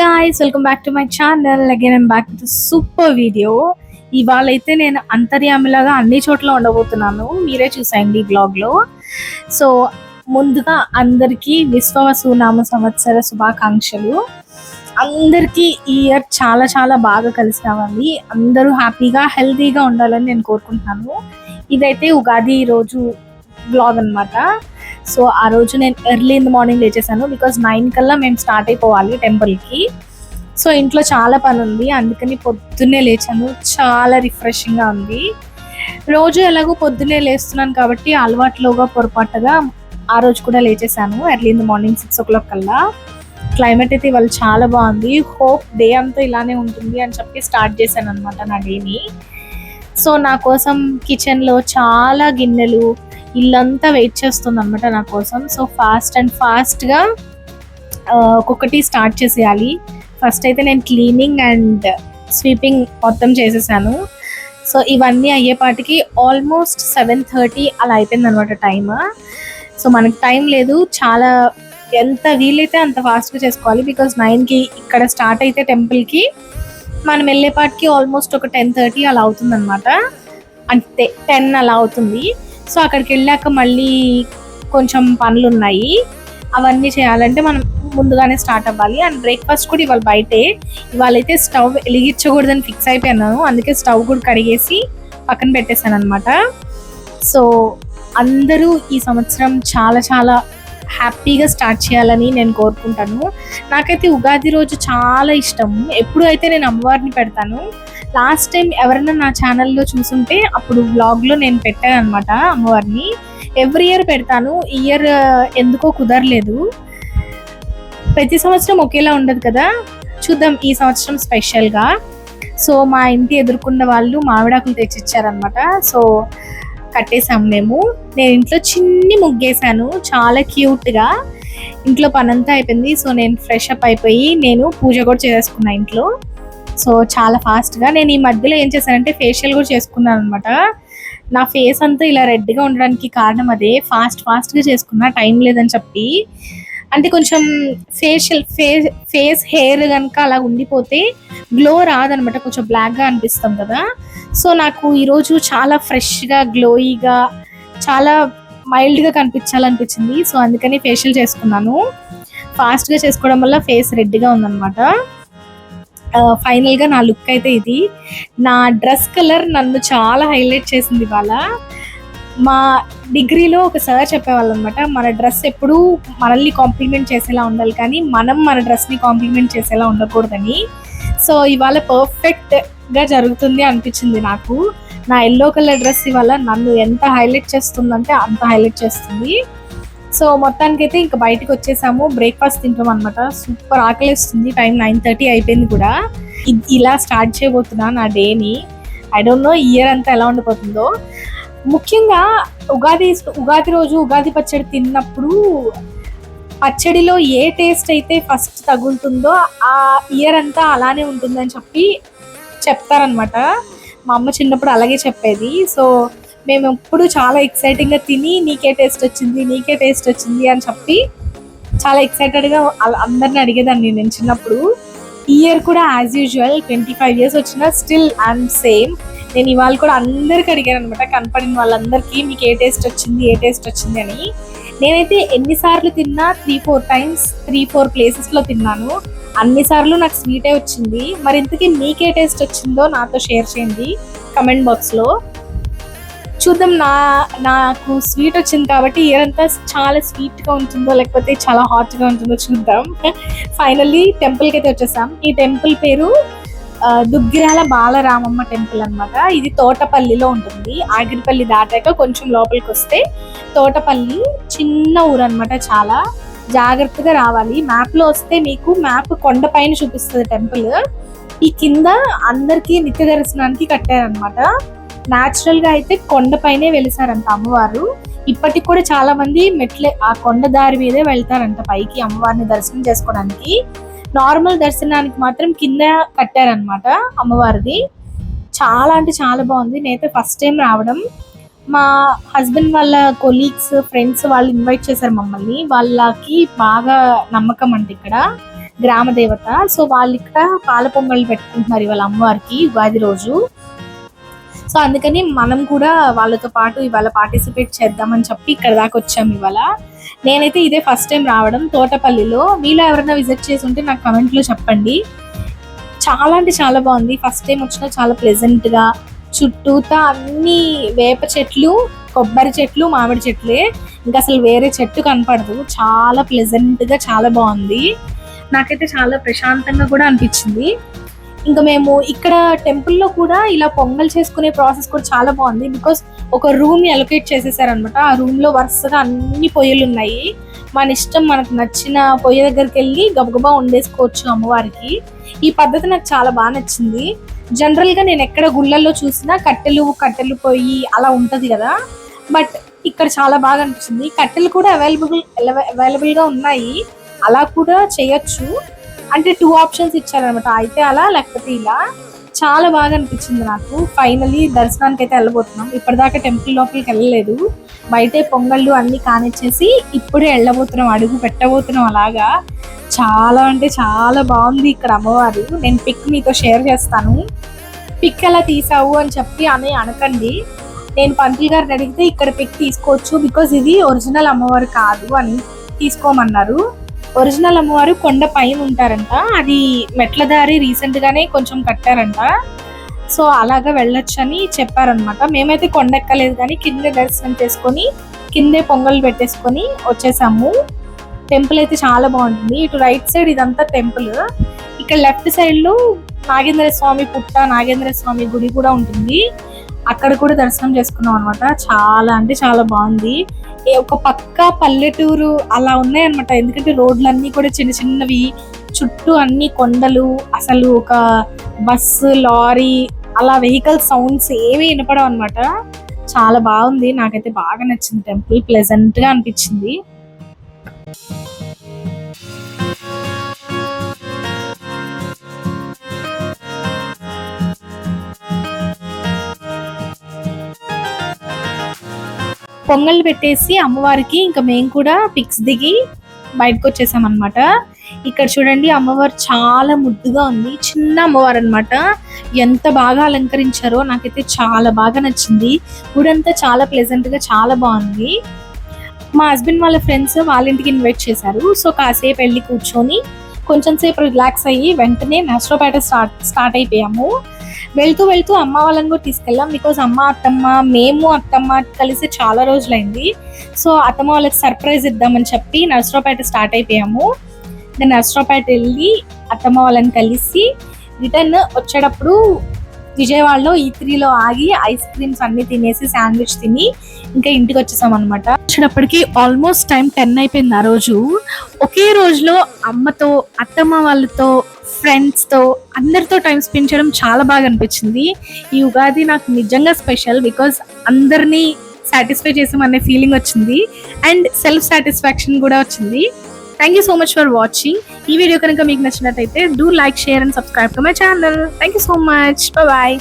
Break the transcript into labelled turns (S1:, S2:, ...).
S1: Guys welcome back to my channel again I'm back to super video ఇవాళ అయితే నేను అంతర్యామిలాగా అన్ని చోట్ల ఉండబోతున్నాను. మీరే చూసాయండి ఈ బ్లాగ్లో సో ముందుగా అందరికీ విశ్వవసు నామ సంవత్సర శుభాకాంక్షలు. అందరికీ ఈ ఇయర్ చాలా చాలా బాగా కలిసి రావాలి అందరూ హ్యాపీగా హెల్తీగా ఉండాలని నేను కోరుకుంటున్నాను. ఇదైతే ఉగాది రోజు బ్లాగ్ అన్నమాట. సో ఆ రోజు నేను ఎర్లీ ఇన్ ద మార్నింగ్ లేచేసాను బికాస్ నైన్ కల్లా మేము స్టార్ట్ అయిపోవాలి టెంపుల్కి సో ఇంట్లో చాలా పని ఉంది అందుకని పొద్దున్నే లేచాను. చాలా రిఫ్రెషింగ్గా ఉంది. రోజు ఎలాగో పొద్దున్నే లేస్తున్నాను కాబట్టి అలవాట్లోగా పొరపాటుగా ఆ రోజు కూడా లేచేసాను early in the morning six o'clock కల్లా. క్లైమేట్ అయితే ఇవాళ చాలా బాగుంది. హోప్ డే అంతా ఇలానే ఉంటుంది అని చెప్పి స్టార్ట్ చేశాను అనమాట నా. డేని సో నా కోసం కిచెన్లో చాలా గిన్నెలు ఇల్లంతా వెయిట్ చేస్తుంది అనమాట నా కోసం. సో ఫాస్ట్ అండ్ ఫాస్ట్గా ఒక్కొక్కటి స్టార్ట్ చేసేయాలి. ఫస్ట్ అయితే నేను క్లీనింగ్ అండ్ స్వీపింగ్ మొత్తం చేసేసాను. సో ఇవన్నీ అయ్యేపాటికి ఆల్మోస్ట్ సెవెన్ థర్టీ అలా అయిపోయింది అనమాట టైమ్. సో మనకు టైం లేదు. చాలా ఎంత వీలైతే అంత ఫాస్ట్గా చేసుకోవాలి. బికాజ్ నైన్కి ఇక్కడ స్టార్ట్ అయితే టెంపుల్కి మనం వెళ్ళేపాటికి ఆల్మోస్ట్ ఒక టెన్ థర్టీ అలా అవుతుంది అనమాట అంటే టెన్ అలా అవుతుంది. సో అక్కడికి వెళ్ళాక మళ్ళీ కొంచెం పనులు ఉన్నాయి అవన్నీ చేయాలంటే మనం ముందుగానే స్టార్ట్ అవ్వాలి. అండ్ బ్రేక్ఫాస్ట్ కూడా ఇవాళ బయటే. ఇవాళ అయితే స్టవ్ వెలిగించకూడదని ఫిక్స్ అయిపోయాను అందుకే స్టవ్ కూడా కడిగేసి పక్కన పెట్టేశాను అనమాట సో అందరూ ఈ సంవత్సరం చాలా చాలా హ్యాపీగా స్టార్ట్ చేయాలని నేను కోరుకుంటాను. నాకైతే ఉగాది రోజు చాలా ఇష్టం. ఎప్పుడు అయితే నేను అమ్మవారిని పెడతాను. లాస్ట్ టైం ఎవరైనా నా ఛానల్లో చూసుంటే అప్పుడు వ్లాగ్లో నేను పెట్టాను అనమాట అమ్మవారిని. ఎవ్రీ ఇయర్ పెడతాను. ఇయర్ ఎందుకో కుదరలేదు. ప్రతి సంవత్సరం ఒకేలా ఉండదు కదా. చూద్దాం ఈ సంవత్సరం స్పెషల్గా. సో మా ఇంటి ఎదుర్కొన్న వాళ్ళు మామిడాకులు తెచ్చిచ్చారనమాట సో కట్టేసాం మేము. నేను ఇంట్లో చిన్ని ముగ్గేసాను చాలా క్యూట్గా. ఇంట్లో పనంతా అయిపోయింది. సో నేను ఫ్రెష్ అప్ అయిపోయి నేను పూజ కూడా చేసుకున్నా ఇంట్లో. సో చాలా ఫాస్ట్గా నేను ఈ మధ్యలో ఏం చేశానంటే ఫేషియల్ కూడా చేసుకున్నాను అనమాట నా ఫేస్ అంతా ఇలా రెడ్గా ఉండడానికి కారణం అదే. ఫాస్ట్ ఫాస్ట్గా చేసుకున్నా టైం లేదని చెప్పి. అంటే కొంచెం ఫేషియల్ ఫేస్ ఫేస్ హెయిర్ కనుక అలా ఉండిపోతే గ్లో రాదనమాట కొంచెం బ్లాక్గా అనిపిస్తాం కదా. సో నాకు ఈరోజు చాలా ఫ్రెష్గా గ్లోయిగా చాలా మైల్డ్గా కనిపించాలనిపించింది. సో అందుకని ఫేషియల్ చేసుకున్నాను. ఫాస్ట్గా చేసుకోవడం వల్ల ఫేస్ రెడ్గా ఉందన్నమాట. ఫైనల్గా నా లుక్ అయితే ఇది. నా డ్రెస్ కలర్ నన్ను చాలా హైలైట్ చేసింది ఇవాళ. మా డిగ్రీలో ఒక సార్ చెప్పేవాళ్ళు అనమాట మన డ్రెస్ ఎప్పుడూ మనల్ని కాంప్లిమెంట్ చేసేలా ఉండాలి కానీ మనం మన డ్రెస్ని కాంప్లిమెంట్ చేసేలా ఉండకూడదని. సో ఇవాళ పర్ఫెక్ట్గా జరుగుతుంది అనిపించింది నాకు. నా ఎల్లో కలర్ డ్రెస్ ఇవాళ నన్ను ఎంత హైలైట్ చేస్తుందంటే అంత హైలైట్ చేస్తుంది. సో మొత్తానికి అయితే ఇంకా బయటకు వచ్చేసాము. బ్రేక్ఫాస్ట్ తింటాం అనమాట సూపర్ ఆకలిస్తుంది. టైం నైన్ థర్టీ అయిపోయింది కూడా. ఇలా స్టార్ట్ చేయబోతున్నా నా డేని ఐ డోంట్ నో ఇయర్ అంతా ఎలా ఉండిపోతుందో. ముఖ్యంగా ఉగాది ఉగాది రోజు ఉగాది పచ్చడి తిన్నప్పుడు పచ్చడిలో ఏ టేస్ట్ అయితే ఫస్ట్ తగులుతుందో ఆ ఇయర్ అంతా అలానే ఉంటుందని చెప్పి చెప్తారనమాట మా అమ్మ చిన్నప్పుడు అలాగే చెప్పేది. సో మేము ఎప్పుడు చాలా ఎక్సైటింగ్గా తిని నీకే టేస్ట్ వచ్చింది నీకే టేస్ట్ వచ్చింది అని చెప్పి చాలా ఎక్సైటెడ్గా అందరిని అడిగేదాన్ని నేను చిన్నప్పుడు. ఈ ఇయర్ కూడా as usual twenty five years వచ్చినా స్టిల్ ఐఎమ్ సేమ్ నేను ఇవాళ కూడా అందరికి అడిగాను అనమాట కనపడిన వాళ్ళందరికీ మీకు ఏ టేస్ట్ వచ్చింది ఏ టేస్ట్ వచ్చింది అని. నేనైతే ఎన్నిసార్లు తిన్నా three four times three four ప్లేసెస్లో తిన్నాను. అన్నిసార్లు నాకు స్వీటే వచ్చింది. మరి ఇంతకీ మీకే టేస్ట్ వచ్చిందో నాతో షేర్ చేయండి. కమెంట్ బాక్స్లో చూద్దాం నా నాకు స్వీట్ వచ్చింది కాబట్టి ఇయరంతా చాలా స్వీట్గా ఉంటుందో లేకపోతే చాలా హాట్గా ఉంటుందో చూద్దాం. ఫైనల్లీ టెంపుల్కి అయితే వచ్చేసాం. ఈ టెంపుల్ పేరు దుగ్గిరాల బాలరామమ్మ టెంపుల్ అన్నమాట. ఇది తోటపల్లిలో ఉంటుంది. ఆగిరిపల్లి దాటాక కొంచెం లోపలికి వస్తే తోటపల్లి చిన్న ఊరు అన్నమాట చాలా. జాగ్రత్తగా రావాలి. మ్యాప్లో వస్తే మీకు మ్యాప్ కొండ పైన చూపిస్తుంది టెంపుల్ ఈ కింద అందరికీ నిత్య దర్శనానికి కట్టారనమాట న్యాచురల్గా అయితే కొండ పైనే వెలిసారంట అమ్మవారు. ఇప్పటికి కూడా చాలా మంది మెట్లే ఆ కొండ దారి మీదే వెళ్తారంట పైకి అమ్మవారిని దర్శనం చేసుకోవడానికి. నార్మల్ దర్శనానికి మాత్రం కింద కట్టారనమాట అమ్మవారిది. చాలా అంటే చాలా బాగుంది. నేనైతే ఫస్ట్ టైం రావడం. మా హస్బెండ్ వాళ్ళ కొలీగ్స్ ఫ్రెండ్స్ వాళ్ళు ఇన్వైట్ చేశారు మమ్మల్ని. వాళ్ళకి బాగా నమ్మకం అంట ఇక్కడ. గ్రామ దేవత. సో వాళ్ళు ఇక్కడ పాల పొంగళ్ళు పెట్టుకుంటున్నారు ఇవాళ అమ్మవారికి ఉగాది రోజు. సో అందుకని మనం కూడా వాళ్ళతో పాటు ఇవాళ పార్టిసిపేట్ చేద్దామని చెప్పి ఇక్కడ దాకా వచ్చాం ఇవాళ. నేనైతే ఇదే ఫస్ట్ టైం రావడం తోటపల్లిలో. మీలో ఎవరైనా విజిట్ చేసి ఉంటే నాకు కమెంట్లో లో చెప్పండి. చాలా అంటే చాలా బాగుంది. ఫస్ట్ టైం వచ్చినా చాలా ప్లెజెంట్గా చుట్టూతా అన్ని వేప చెట్లు కొబ్బరి చెట్లు మామిడి చెట్లే. ఇంకా అసలు వేరే చెట్టు కనపడదు. చాలా ప్లెజెంట్గా చాలా బాగుంది. నాకైతే చాలా ప్రశాంతంగా కూడా అనిపించింది. ఇంకా మేము ఇక్కడ టెంపుల్లో కూడా ఇలా పొంగల్ చేసుకునే ప్రాసెస్ కూడా చాలా బాగుంది. బికాస్ ఒక రూమ్ అలొకేట్ చేసేసారనమాట ఆ రూమ్లో వరుసగా అన్ని పొయ్యిలు ఉన్నాయి. మన ఇష్టం మనకు నచ్చిన పొయ్యి దగ్గరికి వెళ్ళి గబగబా వండేసుకోవచ్చు అమ్మవారికి. ఈ పద్ధతి నాకు చాలా బాగా నచ్చింది. జనరల్గా నేను ఎక్కడ గుళ్ళల్లో చూసినా కట్టెలు కట్టెలు పొయ్యి అలా ఉంటుంది కదా. బట్ ఇక్కడ చాలా బాగా అనిపించింది కట్టెలు కూడా అవైలబుల్ అవైలబుల్గా ఉన్నాయి. అలా కూడా చేయొచ్చు. అంటే టూ ఆప్షన్స్ ఇచ్చారనమాట అయితే అలా లేకపోతే ఇలా. చాలా బాగా అనిపించింది నాకు. ఫైనలీ దర్శనానికి అయితే వెళ్ళబోతున్నాం. ఇప్పటిదాకా టెంపుల్ లోపలికి వెళ్ళలేదు. బయటే పొంగళ్ళు అన్ని కానిచ్చేసి ఇప్పుడే వెళ్ళబోతున్నాం. అడుగు పెట్టబోతున్నాం అలాగా. చాలా అంటే చాలా బాగుంది ఇక్కడ అమ్మవారు. నేను పిక్ మీతో షేర్ చేస్తాను. పిక్ ఎలా తీసావు అని చెప్పి అని అనకండి. నేను పంతులు గారిని అడిగితే ఇక్కడ పిక్ తీసుకోవచ్చు. బికాజ్ ఇది ఒరిజినల్ అమ్మవారు కాదు అని తీసుకోమన్నారు. ఒరిజినల్ అమ్మవారు కొండ పైన ఉంటారంట. అది మెట్ల దారి రీసెంట్ గానే కొంచెం కట్టారంట. సో అలాగా వెళ్ళొచ్చు అని చెప్పారనమాట మేమైతే కొండ ఎక్కలేదు కానీ కిందే దర్శనం చేసుకొని కిందే పొంగల్ పెట్టేసుకొని వచ్చేసాము. టెంపుల్ అయితే చాలా బాగుంటుంది. ఇటు రైట్ సైడ్ ఇదంతా టెంపుల్ ఇక్కడ లెఫ్ట్ సైడ్లో నాగేంద్ర స్వామి పుట్ట నాగేంద్ర స్వామి గుడి కూడా ఉంటుంది. అక్కడ కూడా దర్శనం చేసుకున్నాం అనమాట చాలా అంటే చాలా బాగుంది. ఒక పక్క పల్లెటూరు అలా ఉన్నాయన్నమాట. ఎందుకంటే రోడ్లన్నీ కూడా చిన్న చిన్నవి. చుట్టూ అన్ని కొండలు అసలు ఒక బస్సు లారీ అలా వెహికల్ సౌండ్స్ ఏవి వినపడవు అనమాట చాలా బాగుంది. నాకైతే బాగా నచ్చింది. టెంపుల్ ప్లెజెంట్గా అనిపించింది. పొంగల్ పెట్టేసి అమ్మవారికి ఇంకా మేము కూడా పిక్స్ దిగి బయటకు వచ్చేసాం అనమాట ఇక్కడ చూడండి అమ్మవారు చాలా ముద్దుగా ఉంది. చిన్న అమ్మవారు అన్నమాట ఎంత బాగా అలంకరించారో నాకైతే చాలా బాగా నచ్చింది. గుడంతా చాలా ప్లెజెంట్గా చాలా బాగుంది. మా హస్బెండ్ వాళ్ళ ఫ్రెండ్స్ వాళ్ళ ఇంటికి ఇన్వైట్ చేశారు. సో కాసేపు వెళ్ళి కూర్చొని కొంచెం సేపు రిలాక్స్ అయ్యి వెంటనే నష్టపేట స్టార్ట్ స్టార్ట్ అయిపోయాము. వెళ్తూ వెళ్తూ అమ్మ వాళ్ళని కూడా తీసుకెళ్ళాం బికాజ్ అమ్మ అత్తమ్మ మేము అత్తమ్మ కలిసి చాలా రోజులైంది. సో అత్తమ్మ వాళ్ళకి సర్ప్రైజ్ ఇద్దామని చెప్పి నర్సరావుపేట స్టార్ట్ అయిపోయాము. నేను నర్సరావుపేట వెళ్ళి అత్తమ్మ వాళ్ళని కలిసి రిటర్న్ వచ్చేటప్పుడు విజయవాడలో e ఈ త్రీలో ఆగి ఐస్ క్రీమ్స్ అన్ని తినేసి శాండ్విచ్ తిని ఇంకా ఇంటికి వచ్చేసాం అనమాట వచ్చేటప్పటికి ఆల్మోస్ట్ టైం టెన్ అయిపోయింది ఆ రోజు. ఒకే రోజులో అమ్మతో అత్తమ్మ వాళ్ళతో ఫ్రెండ్స్తో అందరితో టైం స్పెండ్ చేయడం చాలా బాగా అనిపించింది. ఈ ఉగాది నాకు నిజంగా స్పెషల్ బికాస్ అందరినీ సాటిస్ఫై చేసామనే ఫీలింగ్ వచ్చింది. అండ్ సెల్ఫ్ సాటిస్ఫాక్షన్ కూడా వచ్చింది. Thank you so much for watching ఈ వీడియో కనుక మీకు నచ్చినట్టయితే do like share and subscribe to my channel thank you so much bye